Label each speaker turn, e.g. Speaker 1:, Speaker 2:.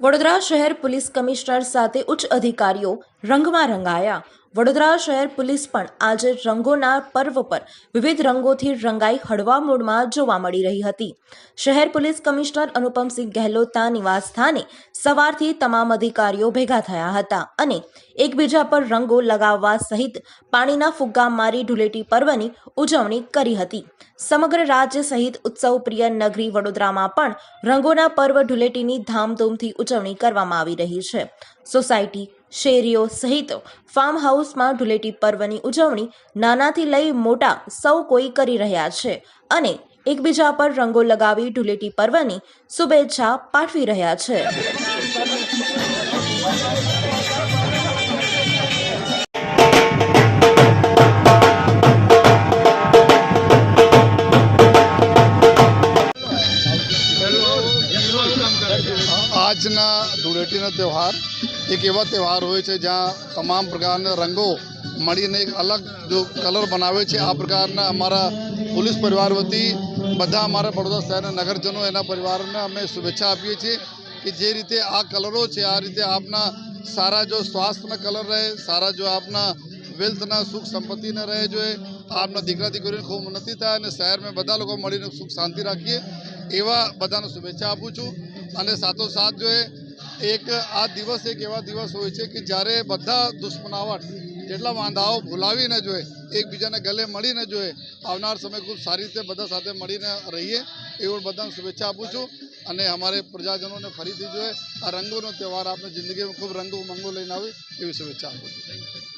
Speaker 1: વડોદરા શહેર police commissioner સાથે ઉચ્ચ અધિકારીઓ રંગમાં રંગાયા. વડોદરા શહેર પોલીસ પણ આજે રંગોના પર્વ પર વિવિધ રંગોથી રંગાઈ હળવા મૂડમાં જોવા મળી રહી હતી. શહેર પોલીસ કમિશનર અનુપમસિંહ ગહેલોતના નિવાસ સ્થાને સવારથી તમામ અધિકારીઓ ભેગા થયા હતા અને એકબીજા પર રંગો લગાવવા સહિત પાણીના ફુગ્ગા મારી ધૂળેટી પર્વની ઉજવણી કરી હતી. સમગ્ર રાજ્ય સહિત ઉત્સવપ્રિય નગરી વડોદરામાં પણ રંગોના પર્વ ધૂળેટીની ધામધૂમથી ઉજવણી કરવામાં આવી રહી છે. સોસાયટી શેરીઓ સહિત ફાર્મ હાઉસમાં ધૂળેટી પર્વની ઉજવણી નાનાથી લઈ મોટા સૌ કોઈ કરી રહ્યા છે અને એકબીજા પર રંગો લગાવી ધૂળેટી પર્વની શુભેચ્છા પાઠવી રહ્યા છે.
Speaker 2: આજના ધૂળેટીનો તહેવાર એક એવા તહેવાર હોય છે જ્યાં તમામ પ્રકારના રંગો મળીને એક અલગ જો કલર બનાવે છે. આ પ્રકારના અમારા પોલીસ પરિવાર વતી બધા અમારા વડોદરા શહેરના નગરજનો એના પરિવારને અમે શુભેચ્છા આપીએ છીએ કે જે રીતે આ કલરો છે, આ રીતે આપના સારા જો સ્વાસ્થ્યના કલર રહે, સારા જો આપના વેલ્થના સુખ સંપત્તિના રહે જોઈએ આપના દીકરા દીકરીને ખૂબ ઉન્નતિ થાય અને શહેરમાં બધા લોકો મળીને સુખ શાંતિ રાખીએ, એવા બધાને શુભેચ્છા આપું છું. અને સાથોસાથ જો એ એક આ દિવસ એક એવા દિવસ હોય છે કે જ્યારે બધા દુશ્મનાવટ જેટલા વાંધાઓ ભૂલાવીને જોઈએ, એકબીજાને ગલે મળીને જોઈએ, આવનાર સમય ખૂબ સારી રીતે બધા સાથે મળીને રહીએ, એવું બધાને શુભેચ્છા આપું છું. અને અમારે પ્રજાજનોને ફરીથી જોઈએ, આ રંગોનો તહેવાર આપણે જિંદગીમાં ખૂબ રંગો મંગો લઈને આવે એવી શુભેચ્છા આપું છું.